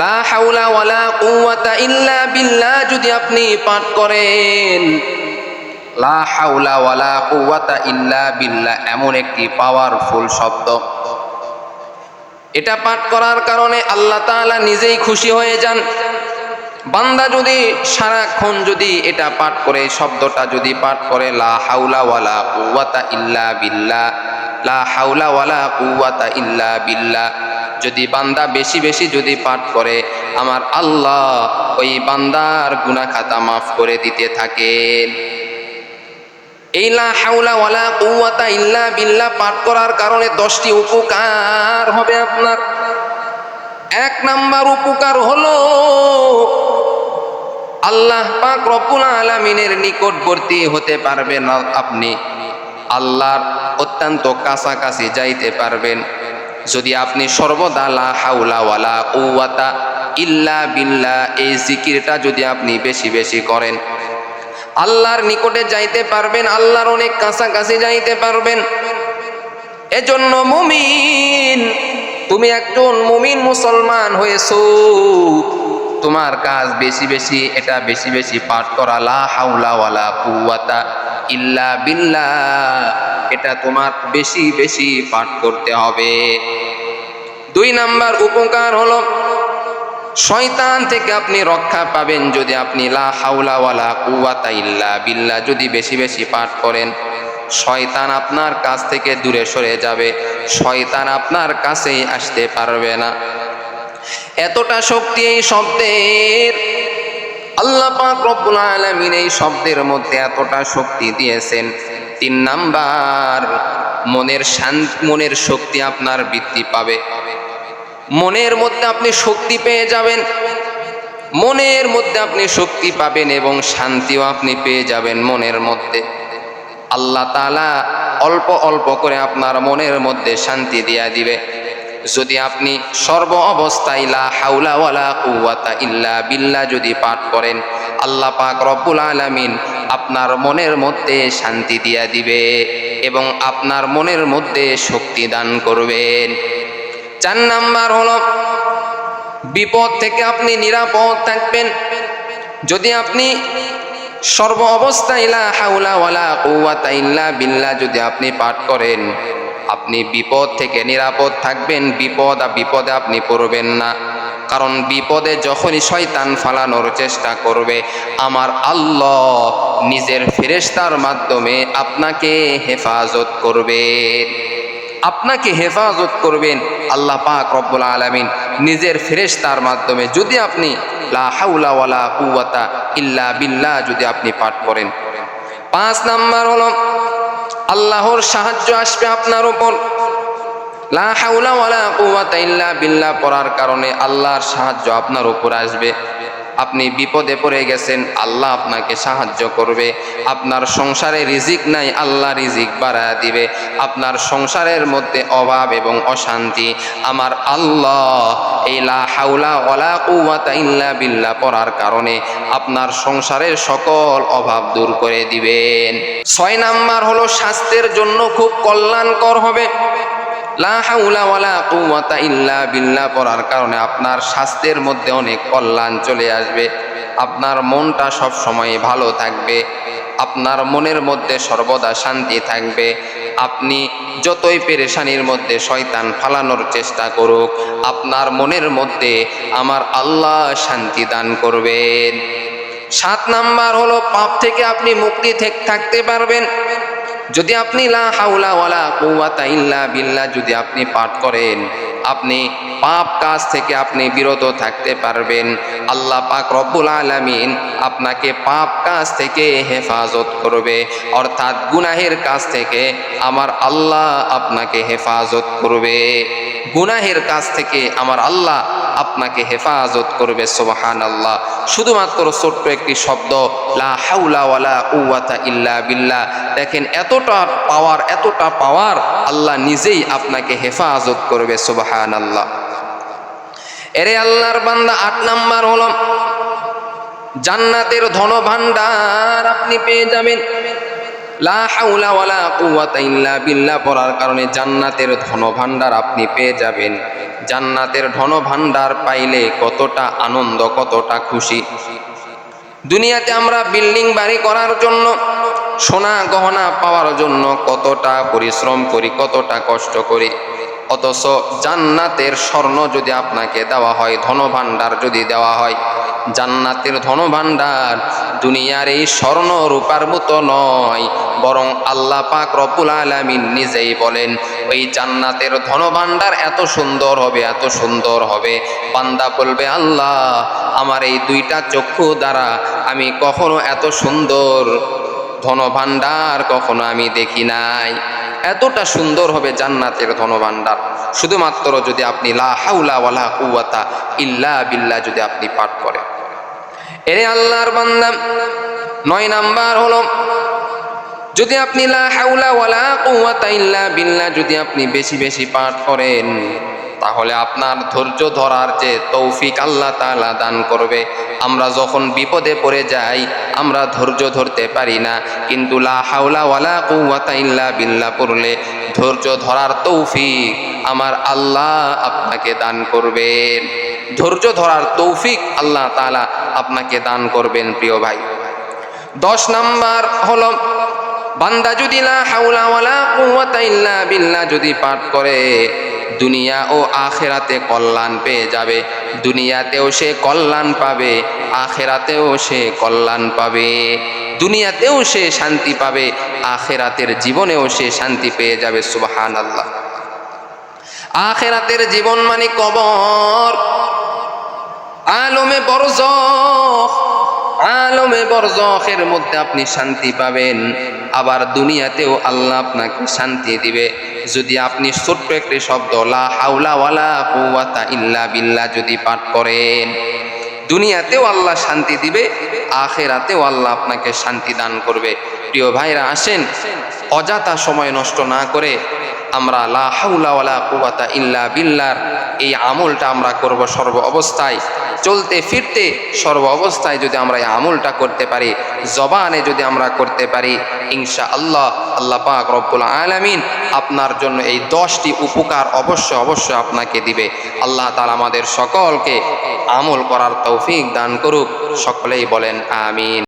লা হাওলা ওয়ালা ইল্লা বিল্লাহ, যদি আপনি পাঠ করেন। লা হাওলা ওয়ালা ইল্লা বিল্লাহ, এমন একটি পাওয়ারফুল শব্দ। এটা পাঠ করার কারণে আল্লাহ তাআলা নিজেই খুশি হয়ে যান। বান্দা যদি সারাক্ষণ যদি এটা পাঠ করে, শব্দটা যদি পাঠ করে, লা হাওলা ওয়ালা কুওয়াতা ইল্লা বিল্লাহ, লা হাওলা ওয়ালা কুওয়াতা ইল্লা বিল্লাহ যদি বান্দা বেশি বেশি যদি পাঠ করে, আমার আল্লাহ ওই বান্দার গুনাহ খাতা মাফ করে দিতে থাকেন। ইল্লা পাঠ করার কারণে দশটি উপকার হবে আপনার। এক নাম্বার উপকার হলো, আল্লাহ আলামিনের নিকটবর্তী হতে পারবেন আপনি। আল্লাহর অত্যন্ত কাছাকাছি যাইতে পারবেন। যদি আপনি সর্বদা লা হাওলা ওয়ালা কুওয়াতা ইল্লা বিল্লাহ, এই জিকিরটা যদি আপনি বেশি বেশি করেন, আল্লাহর নিকটে যাইতে পারবেন, আল্লাহর অনেক কাছাকাছি যাইতে পারবেন। এজন্য মুমিন, তুমি একজন মুমিন মুসলমান হয়েছো, তোমার কাজ বেশি বেশি, এটা বেশি বেশি পাঠ করা, লা হাওলা ওয়ালা কুওয়াতা ইল্লা বিল্লাহ। এটা তোমার বেশি বেশি পাঠ করতে হবে। দুই নাম্বার উপকার হলো, শয়তান থেকে আপনি রক্ষা পাবেন যদি আপনি লা হাওলা ওয়ালা কুওয়াতা ইল্লা বিল্লাহ, যদি বেশি বেশি পাঠ করেন। শয়তান আপনার কাছ থেকে দূরে সরে যাবে, শয়তান আপনার কাছেই আসতে পারবে না। এতটা শক্তি এই শব্দের, আল্লাহ পাক রব্বুল আলামিন এই শব্দের মধ্যে এতটা শক্তি দিয়েছেন। তিন নাম্বার, মনের শান্ত, মনের শক্তি আপনার বৃদ্ধি পাবে। মনের মধ্যে আপনি শক্তি পেয়ে যাবেন। মনের মধ্যে আপনি শক্তি পাবেন এবং শান্তিও আপনি পেয়ে যাবেন মনের মধ্যে। আল্লাহ তালা অল্প অল্প করে আপনার মনের মধ্যে শান্তি দিয়া দিবে। যদি আপনি সর্ব অবস্থায় লা হাউলা ওয়ালা কুওয়াতা ইল্লা বিল্লাহ যদি পাঠ করেন, আল্লাহ পাক রব্বুল আলামিন আপনার মনের মধ্যে শান্তি দিয়া দিবে এবং আপনার মনের মধ্যে শক্তি দান করবেন। চার নাম্বার হল, বিপদ থেকে আপনি নিরাপদ থাকবেন। যদি আপনি সর্ব অবস্থা লা হাওলা ওয়ালা কুওয়াতা ইল্লা বিল্লাহ যদি আপনি পাঠ করেন, আপনি বিপদ থেকে নিরাপদ থাকবেন। বিপদ আর বিপদে আপনি পড়বেন না। কারণ বিপদে যখনই শয়তান ফালানোর চেষ্টা করবে, আমার আল্লাহ নিজের ফেরেশতার মাধ্যমে আপনাকে হেফাজত করবেন আপনাকে হেফাজত করবেন আল্লাহ পাক রব্বুল আলামিন নিজের ফেরেশতার মাধ্যমে। যদি আপনি লা কুওয়াতা ইল্লা বিল্লাহ যদি আপনি পাঠ করেন। পাঁচ নাম্বার হলো, আল্লাহর সাহায্য আসবে আপনার উপর। লা হাওলা ওয়ালা কুওয়াতা বিল্লাহ পড়ার কারণে আল্লাহর সাহায্য আপনার উপর আসবে। আপনি বিপদে পড়ে গেছেন, আল্লাহ আপনাকে সাহায্য করবে। আপনার সংসারে রিজিক নাই, আল্লাহ রিজিক বাড়ায় দিবে। আপনার সংসারের মধ্যে অভাব এবং অশান্তি। আমার আল্লাহ এই লা হাউলা ওয়ালা কুওয়াতা ইল্লা বিল্লাহ পড়ার কারণে আপনার সংসারের সকল অভাব দূর করে দিবেন। ছয় নাম্বার হলো, স্বাস্থ্যের জন্য খুব কল্যাণকর হবে। ইল্লা বিল্লাহ পড়ার কারণে আপনার স্বাস্থ্যের মধ্যে অনেক কল্যাণ চলে আসবে। আপনার মনটা সব সময় ভালো থাকবে। আপনার মনের মধ্যে সর্বদা শান্তি থাকবে। আপনি যতই পেরেশানির মধ্যে শয়তান ফালানোর চেষ্টা করুক, আপনার মনের মধ্যে আমার আল্লাহ শান্তি দান করবেন। সাত নাম্বার হলো, পাপ থেকে আপনি মুক্তি থেকে থাকতে পারবেন। যদি আপনি লা হাওলা ওয়ালা কুওয়াতা ইল্লা বিল্লাহ যদি আপনি পাঠ করেন, আপনি পাপ কাজ থেকে আপনি বিরত থাকতে পারবেন। আল্লাহ পাক রব্বুল আলামিন আপনাকে পাপ কাজ থেকে হেফাজত করবে। অর্থাৎ গুনাহের কাজ থেকে আমার আল্লাহ আপনাকে হেফাজত করবে। গুনাহের কাজ থেকে আমার আল্লাহ আপনাকে হেফাজত করবে সোবাহান আল্লাহ শুধুমাত্র ছোট্ট একটি শব্দ, লা হাউলা ওয়ালা কুওয়াতা ইল্লা বিল্লাহ। দেখেন, এতটা পাওয়ার এতটা পাওয়ার আল্লাহ নিজেই আপনাকে হেফাজত করবে সোবাহান আল্লাহ এরে আল্লাহর বান্দা, আট নাম্বার হলো, জান্নাতের ধন ভান্ডার আপনি পেয়ে যাবেন। লা হাউলা ইল্লা বিল্লাহ পড়ার কারণে জান্নাতের ধন ভান্ডার আপনি পেয়ে যাবেন। জান্নাতের ধন ভাণ্ডার পাইলে কতটা আনন্দ, কতটা খুশি। দুনিয়াতে আমরা বিল্ডিং বাড়ি করার জন্য, সোনা গহনা পাওয়ার জন্য কতটা পরিশ্রম করি, কতটা কষ্ট করি। অথচ জান্নাতের স্বর্ণ যদি আপনাকে দেওয়া হয়, ধনভাণ্ডার যদি দেওয়া হয়, জান্নাতের ধনভাণ্ডার দুনিয়ার এই স্বর্ণ রূপার মতো নয়, বরং আল্লাহ পাক রব্বুল আলামিন নিজেই বলেন, ওই জান্নাতের ধনভাণ্ডার এত সুন্দর হবে, এত সুন্দর হবে। বান্দা বলবে, আল্লাহ, আমার এই দুইটা চক্ষু দ্বারা আমি কখনো এত সুন্দর ধনভাণ্ডার কখনো আমি দেখি নাই। এতটা সুন্দর হবে জান্নাতের ধনভাণ্ডার। শুধুমাত্র যদি আপনি লা হাউলা ওয়ালা কুওয়াতা ইল্লা বিল্লাহ যদি আপনি পাঠ করেন। এরে আল্লাহর বান্দা, নয় নাম্বার হলো, যদি আপনি লা হাউলা ওয়ালা কুওয়াতা ইল্লা বিল্লাহ যদি আপনি বেশি বেশি পাঠ করেন, তাহলে আপনার ধৈর্য ধরার যে তৌফিক আল্লাহ তাআলা দান করবে। আমরা যখন বিপদে পড়ে যাই, আমরা ধৈর্য ধরতে পারি না, কিন্তু লা হাওলা ওয়ালা কুওয়াতা ইল্লা বিল্লাহ পড়লে ধৈর্য ধরার তৌফিক আমার আল্লাহ আপনাকে দান করবেন। ধৈর্য ধরার তৌফিক আল্লাহ তাআলা আপনাকে দান করবেন, প্রিয় ভাই। দশ নাম্বার হলো, বান্দা যদি লা হাওলা ওয়ালা বিল্লাহ যদি পাঠ করে, দুনিয়া ও আখেরাতে কল্যাণ পেয়ে যাবে। দুনিয়াতেও সে কল্যাণ পাবে, আখেরাতেও সে কল্যাণ পাবে। দুনিয়াতেও সে শান্তি পাবে, আখেরাতের জীবনেও সে শান্তি পেয়ে যাবে সুবহান আল্লাহ আখেরাতের জীবন মানে কবর। আলমে বরজ আলমে বরজখের মধ্যে আপনি শান্তি পাবেন। আবার দুনিয়াতেও আল্লাহ আপনাকে শান্তি দিবে। যদি আপনি ছোট্ট একটি শব্দ ইল্লা যদি পাঠ করেন, দুনিয়াতেও আল্লাহ শান্তি দিবে, আখেরাতেও আল্লাহ আপনাকে শান্তি দান করবে। প্রিয় ভাইরা, আসেন, অযথা সময় নষ্ট না করে আমরা লা হাউলা ওয়ালা কুওয়াতা ইল্লা বিল্লার এই আমলটা আমরা করব সর্ব অবস্থায়। চলতে ফিরতে সর্ব অবস্থায় যদি আমরা এই আমলটা করতে পারি, জবানে যদি আমরা করতে পারি ইনশা আল্লাহ আল্লাহ পাক রব্বুল আলামিন আপনার জন্য এই দশটি উপকার অবশ্য অবশ্য আপনাকে দিবে। আল্লাহ তাআলা আমাদের সকলকে আমল করার তৌফিক দান করুক। সকলেই বলেন, আমিন।